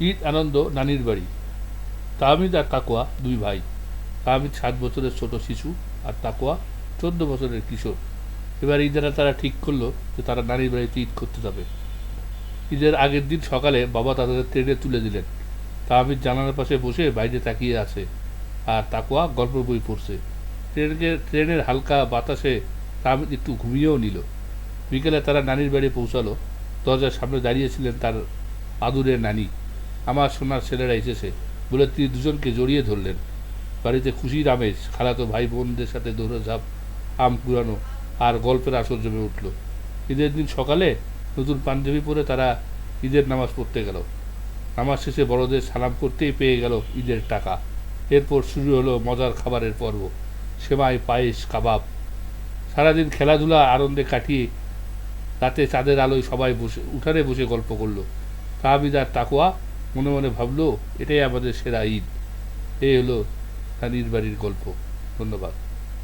ঈদ আনন্দ নানির বাড়ি। তাহমিদ আর কাকুয়া দুই ভাই। তাহমিদ সাত বছরের ছোট শিশু আর তাকুয়া চোদ্দ বছরের কিশোর। এবার ঈদেরা তারা ঠিক করল যে তারা নানির বাড়িতে ঈদ করতে যাবে। ঈদের আগের দিন সকালে বাবা তাদের ট্রেনে তুলে দিলেন। তাহমিদ জানালার পাশে বসে বাইরে তাকিয়ে আছে আর তাকুয়া গল্প বই পড়ছে। ট্রেনকে, ট্রেনের হালকা বাতাসে তাহমিদ একটু ঘুমিয়েও নিল। বিকেলে তারা নানির বাড়ি পৌঁছালো। দরজার সামনে দাঁড়িয়েছিলেন তার আদুরের নানি। আমার সোনার ছেলেরা এসেছে। বলে তিনি দুজনকে জড়িয়ে ধরলেন। বাড়িতে খুশির আমেজ খালাতো ভাই বোনদের সাথে দৌড়ঝাঁপ, আম কুড়ানো আর গল্পের আসর জমে উঠল। ঈদের দিন সকালে নতুন পাঞ্জাবি পরে তারা ঈদের নামাজ পড়তে গেল। নামাজ শেষে বড়দের সালাম করতেই পেয়ে গেল ঈদের টাকা। এরপর শুরু হলো মজার খাবারের পর্ব। সেমাই, পায়েস, কাবাব। সারাদিন খেলাধুলা, আনন্দে কাটিয়ে রাতে চাঁদের আলোয় সবাই বসে, উঠানে বসে গল্প করল। তাহমিদ আর তাকোয়া মনে মনে ভাবলো এটাই আমাদের সেরা ঈদ। এই হলো নানির বাড়ির গল্প। ধন্যবাদ।